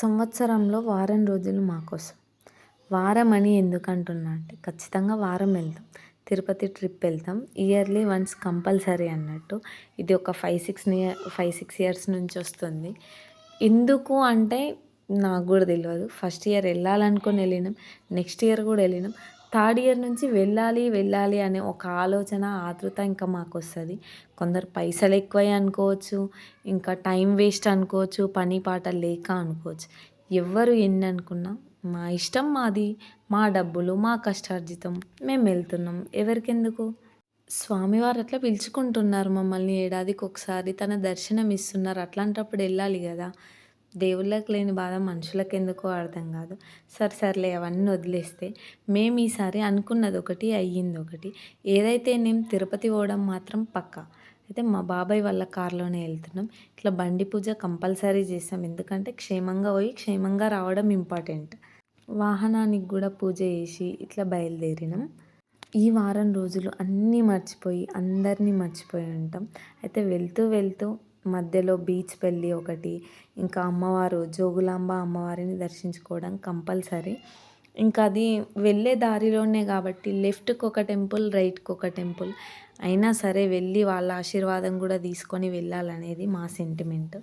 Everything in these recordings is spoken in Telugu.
సంవత్సరంలో వారం రోజులు మాకోసం. వారం అని ఎందుకు అంటున్నా అంటే ఖచ్చితంగా వారం వెళ్తాం. తిరుపతి ట్రిప్ వెళ్తాం. ఇయర్లీ వన్స్ కంపల్సరీ అన్నట్టు. ఇది ఒక five six year five six years నుంచి వస్తుంది. ఎందుకు అంటే నాకు కూడా తెలియదు ఫస్ట్ ఇయర్ వెళ్ళాలనుకొని వెళ్ళినాం. నెక్స్ట్ ఇయర్ కూడా వెళ్ళినాం. థర్డ్ ఇయర్ నుంచి వెళ్ళాలి వెళ్ళాలి అనే ఒక ఆలోచన ఆతృత ఇంకా మాకు వస్తుంది కొందరు పైసలు ఎక్కువై అనుకోవచ్చు ఇంకా టైం వేస్ట్ అనుకోవచ్చు పని పాట లేక అనుకోవచ్చు. ఎవ్వరు ఎన్ని అనుకున్నా మా ఇష్టం మాది మా డబ్బులు మా కష్టార్జితం మేము వెళ్తున్నాం. ఎవరికెందుకు? స్వామివారు అట్లా పిలుచుకుంటున్నారు మమ్మల్ని ఏడాదికి ఒకసారి తన దర్శనం ఇస్తున్నారు అట్లాంటప్పుడు వెళ్ళాలి కదా. దేవుళ్ళకి లేని బాధ మనుషులకు ఎందుకో అర్థం కాదు. సరే సర్లే అవన్నీ వదిలేస్తే మేము ఈసారి అనుకున్నది ఒకటి అయ్యింది ఒకటి. ఏదైతే నేను తిరుపతి పోవడం మాత్రం పక్క. అయితే మా బాబాయ్ వాళ్ళ కార్లోనే వెళ్తున్నాం. ఇట్లా బండి పూజ కంపల్సరీ చేసాం ఎందుకంటే క్షేమంగా పోయి క్షేమంగా రావడం ఇంపార్టెంట్. వాహనానికి కూడా పూజ చేసి ఇట్లా బయలుదేరినాం. ఈ వారం రోజులు అన్నీ మర్చిపోయి అందరినీ మర్చిపోయి ఉంటాం. అయితే వెళ్తూ వెళ్తూ మధ్యలో బీచ్ పెళ్ళి ఒకటి ఇంకా అమ్మవారు జోగులాంబ అమ్మవారిని దర్శించుకోవడం కంపల్సరీ. ఇంకా అది వెళ్ళే దారిలోనే కాబట్టి లెఫ్ట్కి ఒక టెంపుల్ రైట్కి ఒక టెంపుల్ అయినా సరే వెళ్ళి వాళ్ళ ఆశీర్వాదం కూడా తీసుకొని వెళ్ళాలనేది మా సెంటిమెంట్.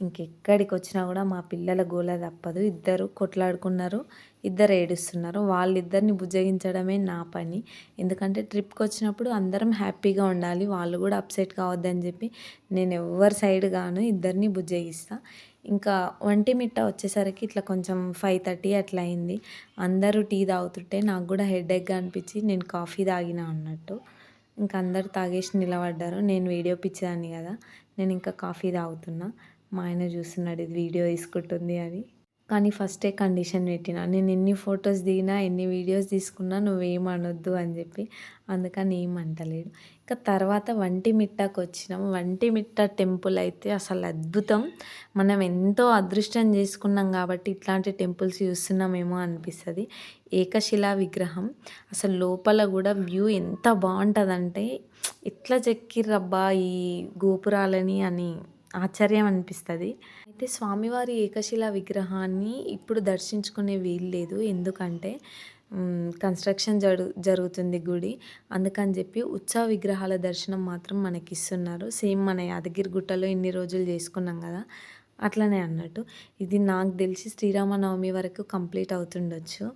ఇంకెక్కడికి వచ్చినా కూడా మా పిల్లల గోల తప్పదు. ఇద్దరు కొట్లాడుకున్నారు ఇద్దరు ఏడుస్తున్నారు. వాళ్ళిద్దరిని బుజ్జగించడమే నా పని. ఎందుకంటే ట్రిప్కి వచ్చినప్పుడు అందరం హ్యాపీగా ఉండాలి. వాళ్ళు కూడా అప్సెట్ కావద్దని చెప్పి నేను ఎవరి సైడ్ గాను ఇద్దరిని బుజ్జగిస్తా ఇంకా ఒంటి మిట్ట వచ్చేసరికి ఇట్లా కొంచెం ఫైవ్ థర్టీ అట్లా అయింది. అందరూ టీ తాగుతుంటే నాకు కూడా హెడేక్గా అనిపించి నేను కాఫీ తాగిన అన్నట్టు. ఇంకా అందరు తాగేసి నిలబడ్డారు. నేను వీడియో పిచ్చేదాన్ని కదా నేను ఇంకా కాఫీ తాగుతున్నా. మా ఆయన చూస్తున్నాడు ఇది వీడియో తీసుకుంటుంది అని. కానీ ఫస్టే కండిషన్ పెట్టిన నేను ఎన్ని ఫొటోస్ దిగినా ఎన్ని వీడియోస్ తీసుకున్నా నువ్వేం అనొద్దు అని చెప్పి అందుకని ఏం అంటలేడు. ఇంకా తర్వాత వంటి మిట్టకు వచ్చినాం. వంటి మిట్ట టెంపుల్ అయితే అసలు అద్భుతం. మనం ఎంతో అదృష్టం చేసుకున్నాం కాబట్టి ఇట్లాంటి టెంపుల్స్ చూస్తున్నామేమో అనిపిస్తుంది. ఏకశిలా విగ్రహం. అసలు లోపల కూడా వ్యూ ఎంత బాగుంటుందంటే ఎట్లా చెక్కిర్రబ్బా ఈ గోపురాలని అని. ఆశ్చర్యం అనిపిస్తుంది. అయితే స్వామివారి ఏకశిలా విగ్రహాన్ని ఇప్పుడు దర్శించుకునే వీలు లేదు. ఎందుకంటే కన్స్ట్రక్షన్ జరు జరుగుతుంది గుడి. అందుకని చెప్పి ఉత్సవ విగ్రహాల దర్శనం మాత్రం మనకి ఇస్తున్నారు సేమ్ మన యాదగిరి గుట్టలో ఇన్ని రోజులు చేసుకున్నాం కదా అట్లనే అన్నట్టు. ఇది నాకు తెలిసి శ్రీరామనవమి వరకు కంప్లీట్ అవుతుండొచ్చు.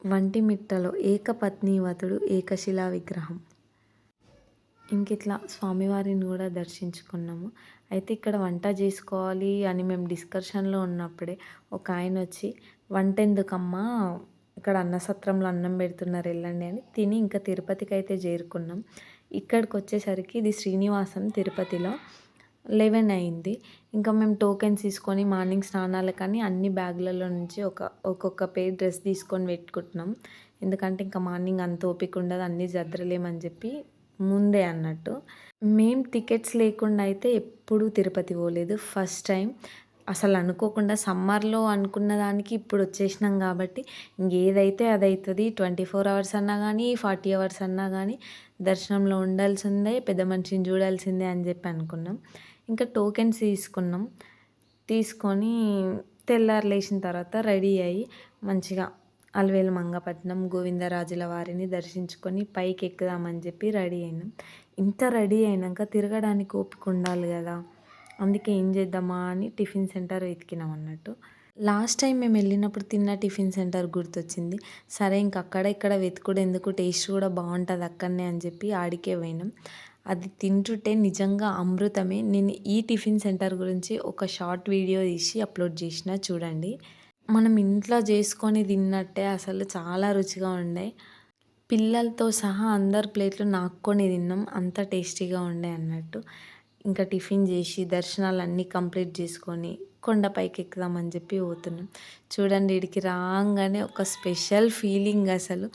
వంటి మిట్టలో ఏకపత్నీవతుడు ఏకశిలా విగ్రహం. ఇంకిట్లా స్వామివారిని కూడా దర్శించుకున్నాము. అయితే ఇక్కడ వంట చేసుకోవాలి అని మేము డిస్కషన్లో ఉన్నప్పుడే ఒక ఆయన వచ్చి వంట ఎందుకమ్మా ఇక్కడ అన్నసత్రంలో అన్నం పెడుతున్నారు వెళ్ళండి అని తిని ఇంకా తిరుపతికి అయితే చేరుకున్నాం. ఇక్కడికి వచ్చేసరికి ఇది శ్రీనివాసం తిరుపతిలో లెవెన్ అయింది. ఇంకా మేము టోకెన్స్ తీసుకొని మార్నింగ్ స్నానాలు కానీ అన్ని బ్యాగులలో నుంచి ఒక ఒక్కొక్క పేర్ డ్రెస్ తీసుకొని పెట్టుకుంటున్నాం. ఎందుకంటే ఇంకా మార్నింగ్ అంత ఓపిక ఉండదు అన్నీ జద్రలేమని చెప్పి ముందే అన్నట్టు. మేం టికెట్స్ లేకుండా అయితే ఎప్పుడూ తిరుపతి పోలేదు. First time. అసలు అనుకోకుండా సమ్మర్లో అనుకున్న దానికి ఇప్పుడు వచ్చేసినాం కాబట్టి ఇంకేదైతే అది అవుతుంది ట్వంటీ ఫోర్ అవర్స్ అన్నా కానీ ఫార్టీ అవర్స్ అన్నా కానీ దర్శనంలో ఉండాల్సిందే పెద్ద మనిషిని చూడాల్సిందే అని చెప్పి అనుకున్నాం. ఇంకా టోకెన్స్ తీసుకున్నాం. తీసుకొని తెల్లారు లేచిన తర్వాత రెడీ అయ్యి మంచిగా అలవేలు మంగపట్నం గోవిందరాజుల వారిని దర్శించుకొని పైకి ఎక్కుదామని చెప్పి రెడీ అయినాం. ఇంత రెడీ అయినాక తిరగడానికి ఓపిక ఉండాలి కదా. అందుకే ఏం చేద్దామా అని టిఫిన్ సెంటర్ వెతికినాం అన్నట్టు. లాస్ట్ టైం మేము వెళ్ళినప్పుడు తిన్న టిఫిన్ సెంటర్ గుర్తొచ్చింది. సరే ఇంక అక్కడ ఇక్కడ వెతుకుడు ఎందుకు టేస్ట్ కూడా బాగుంటుంది అక్కడనే అని చెప్పి ఆడికే పోయినాం. అది తింటుంటే నిజంగా అమృతమే. నేను ఈ టిఫిన్ సెంటర్ గురించి ఒక షార్ట్ వీడియో తీసి అప్లోడ్ చేసిన చూడండి. మనం ఇంట్లో చేసుకొని తిన్నట్టే అసలు చాలా రుచిగా ఉండే. పిల్లలతో సహా అందరు ప్లేట్లు నాక్కొని తిన్నాం. అంత టేస్టీగా ఉండే అన్నట్టు. ఇంకా టిఫిన్ చేసి దర్శనాలు అన్నీ కంప్లీట్ చేసుకొని కొండపైకి ఎక్కుదామని చెప్పి పోతున్నాం. చూడండి ఇడికి రాగానే ఒక స్పెషల్ ఫీలింగ్ అసలు.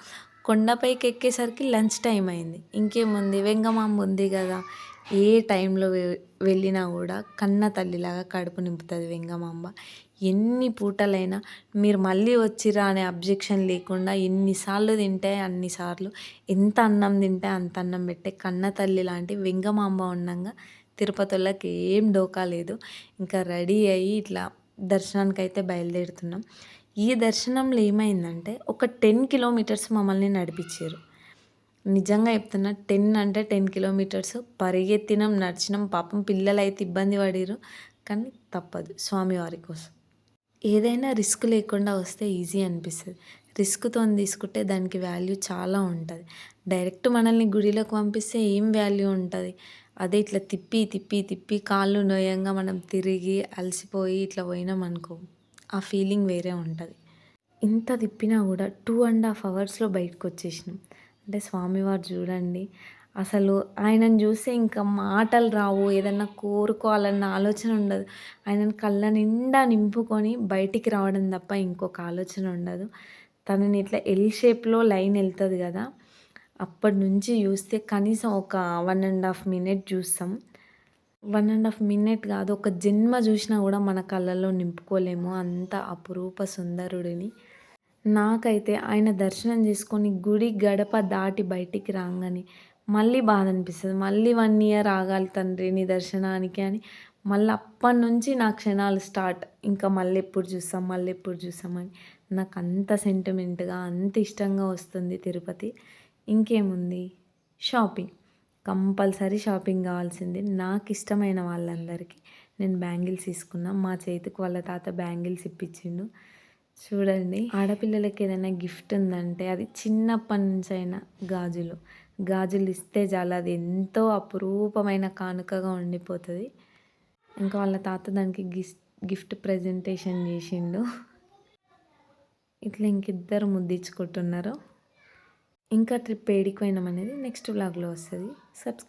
కొండపైకి ఎక్కేసరికి లంచ్ టైం అయింది. ఇంకేముంది? వెంగమాంబ ఉంది కదా. ఏ టైంలో వెళ్ళినా కూడా కన్న తల్లిలాగా కడుపు నింపుతుంది వెంగమాంబ. ఎన్ని పూటలైనా మీరు మళ్ళీ వచ్చిరా అనే అబ్జెక్షన్ లేకుండా ఎన్నిసార్లు తింటే అన్నిసార్లు ఎంత అన్నం తింటే అంత అన్నం పెట్టే కన్న తల్లి లాంటి వెంగమాంబ ఉండగా తిరుపతిలోకి ఏం డోకా లేదు. ఇంకా రెడీ అయ్యి ఇట్లా దర్శనానికి అయితే బయలుదేరుతున్నాం. ఈ దర్శనంలో ఏమైందంటే ఒక టెన్ కిలోమీటర్స్ మమ్మల్ని నడిపించారు నిజంగా చెప్తున్నా టెన్ అంటే టెన్ కిలోమీటర్స్. పరిగెత్తినాం నడిచినాం. పాపం పిల్లలు అయితే ఇబ్బంది పడిర్రు. కానీ తప్పదు. స్వామివారి కోసం. ఏదైనా రిస్క్ లేకుండా వస్తే ఈజీ అనిపిస్తుంది. రిస్క్తో తీసుకుంటే దానికి వాల్యూ చాలా ఉంటుంది. డైరెక్ట్ మనల్ని గుడిలోకి పంపిస్తే ఏం వాల్యూ ఉంటుంది? అదే ఇట్లా తిప్పి తిప్పి తిప్పి కాళ్ళు నోయంగా మనం తిరిగి అలసిపోయి ఇట్లా పోయినాం అనుకో ఆ ఫీలింగ్ వేరే ఉంటుంది. ఇంత తిప్పినా కూడా టూ అండ్ హాఫ్ అవర్స్లో బయటకు వచ్చేసినాం అంటే స్వామివారు చూడండి. అసలు ఆయనను చూస్తే ఇంకా మాటలు రావు ఏదన్నా కోరుకోవాలన్న ఆలోచన ఉండదు. ఆయనను కళ్ళ నిండా నింపుకొని బయటికి రావడం తప్ప ఇంకొక ఆలోచన ఉండదు. తనని ఇట్లా ఎల్ షేప్లో లైన్ వెళ్తుంది కదా. అప్పటి నుంచి చూస్తే కనీసం ఒక వన్ అండ్ హాఫ్ మినిట్ చూస్తాం. వన్ అండ్ హాఫ్ మినిట్ కాదు ఒక జన్మ చూసినా కూడా మన కళ్ళల్లో నింపుకోలేము అంత అపురూప సుందరుడిని. నాకైతే ఆయన దర్శనం చేసుకొని గుడి గడప దాటి బయటికి రాగానే మళ్ళీ బాధ అనిపిస్తుంది మళ్ళీ వన్ ఇయర్ ఆగాలి తండ్రి నీ దర్శనానికి అని. మళ్ళీ అప్పటి నుంచి నా క్షణాలు స్టార్ట్ ఇంకా మళ్ళీ ఎప్పుడు చూస్తాం మళ్ళీ ఎప్పుడు చూస్తామని నాకు అంత సెంటిమెంట్గా అంత ఇష్టంగా వస్తుంది తిరుపతి. ఇంకేముంది? షాపింగ్ కంపల్సరీ షాపింగ్ కావాల్సింది. నాకు ఇష్టమైన వాళ్ళందరికీ. నేను బ్యాంగిల్స్ తీసుకున్నా. మా చేతికి వాళ్ళ తాత బ్యాంగిల్స్ ఇప్పించిండు. చూడండి. ఆడపిల్లలకి ఏదైనా గిఫ్ట్ ఉందంటే అది చిన్నప్పటి నుంచి అయినా గాజులు. గాజులు ఇస్తే చాలా అది ఎంతో అపురూపమైన కానుకగా ఉండిపోతుంది. ఇంకా వాళ్ళ తాత దానికి గిఫ్ట్ గిఫ్ట్ ప్రజెంటేషన్ చేసిండు. ఇట్లా ఇంకిద్దరు ముద్దించుకుంటున్నారు. ఇంకా ట్రిప్ ఏడికి పోయినాం అనేది నెక్స్ట్ బ్లాగ్లో వస్తుంది. సబ్స్క్రైబ్